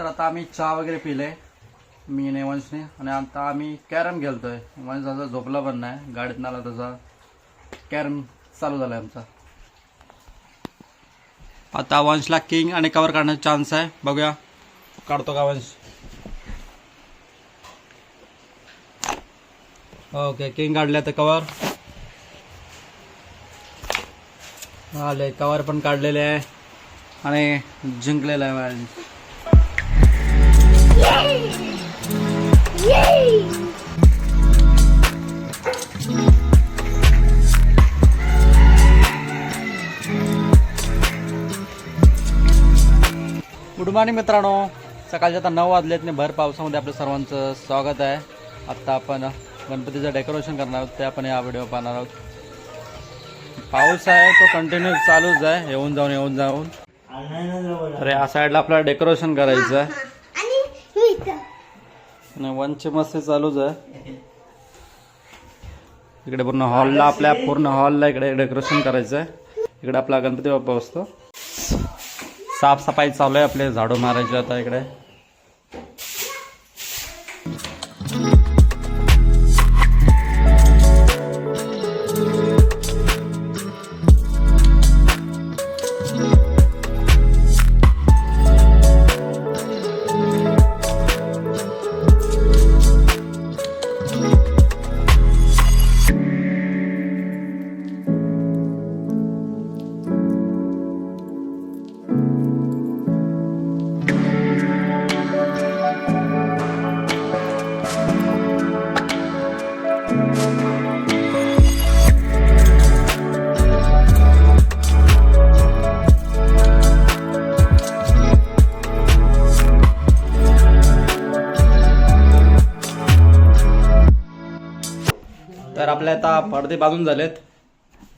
तर आता आम्ही चहा वगैरे पिले मी ने वंशने. आणि आता आम्ही कॅरम खेळतोय. वंश असा झोपला पण नाही. गाडीत नाला तसा कॅरम चालू झालाय आमचा. आता वंशला किंग आणि कवर काढण्याचा चान्स आहे. बघूया. काढतो का वंश? ओके किंग काढले तर कवर आले कवर पण काढलेले आहे. आणि जिंकलेलं आहे वंश. गुड मॉर्निंग मित्रांनो. सकाळच्या आता नऊ वाजलेत नाही भर पावसामध्ये आपलं सर्वांचं स्वागत आहे. आत्ता आपण गणपतीचं डेकोरेशन करणार आहोत ते आपण या व्हिडिओ पाहणार आहोत. पाऊस आहे तो कंटिन्यू चालूच आहे. येऊन जाऊन येऊन जाऊन. तर या साईडला आपल्याला डेकोरेशन करायचं आहे. वनचे मस्त चालूच आहे. इकडे पूर्ण हॉलला आपल्या पूर्ण हॉलला इकडे डेकोरेशन करायचं आहे. इकडे आपला गणपती बाप्पा बसतो. साफसफाई चालू आहे आपले झाडू मारायचे आता इकडे. तर आपल्या आता पडदे बांधून झालेत.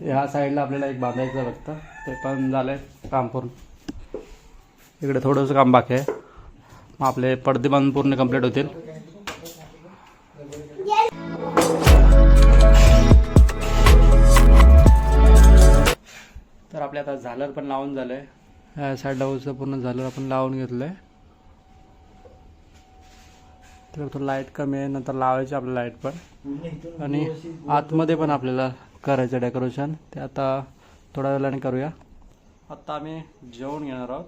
ह्या साईडला आपल्याला एक बांधायचं आहे फक्त. ते पण झालंय काम पूर्ण. इकडे थोडंसं काम बाकी आहे. मग आपले पडदे बांधून पूर्ण कंप्लीट होतील. तर आपल्या आता झालर पण लावून झालंय. ह्या साईडला पूर्ण झालर आपण लावून घेतलंय. तर थोडं लाइट कमी आहे नंतर लावायची आपलं लाइट पण. आणि आतमध्ये पण आपल्याला करायचं डेकोरेशन ते आता थोड्या वेळाने करूया. आता आम्ही जेवण घेणार आहोत.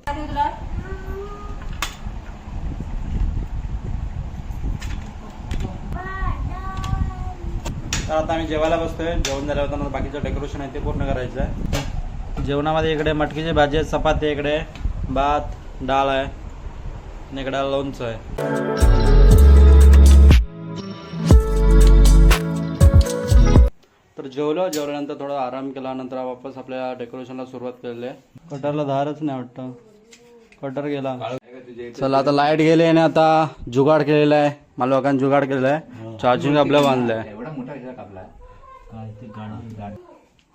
तर आता आम्ही जेवायला बसतोय. जेवण झाल्यावर नंतर बाकीचं डेकोरेशन आहे ते पूर्ण करायचं आहे. जेवणामध्ये इकडे मटकीची भाजी आहे चपाती इकडे. भात डाळ आहे. आणि इकडे लोणचं आहे. तर जेवलो जेवल्यानंतर थोडा आराम केला नंतर वापस आपल्या डेकोरेशनला सुरुवात केलेली आहे. कटरला धारच नाही वाटतं. कटर गेला. चला आता लाइट गेली आणि आता जुगाड केलेला आहे. मला लोकांनी जुगाड केलेला आहे. चार्जिंग आपलं बांधलंय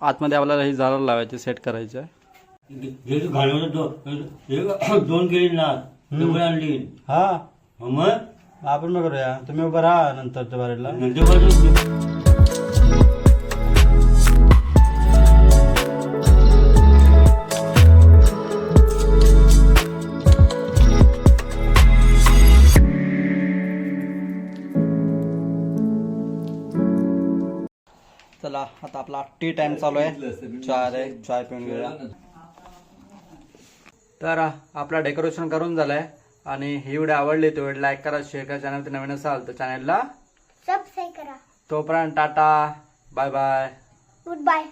आतमध्ये आपल्याला ही झाडं लावायची सेट करायचं आहे. हे दोन हे ना आणली. हा. मग? आपण मग करूया. तुम्ही उभं राहा नंतरच्या बारीला. चला आता आपला टी टाइम चालू आहे. चाय आहे चाय पिऊन घेऊया. तर आपला डेकोरेशन करून झालंय. आणि ही व्हिडिओ आवडली तो व्हिडिओ लाईक करा शेअर करा. चॅनल ते नवीन असाल तर चॅनलला सबस्क्राईब करा. तोपर्यंत टाटा. Bye bye goodbye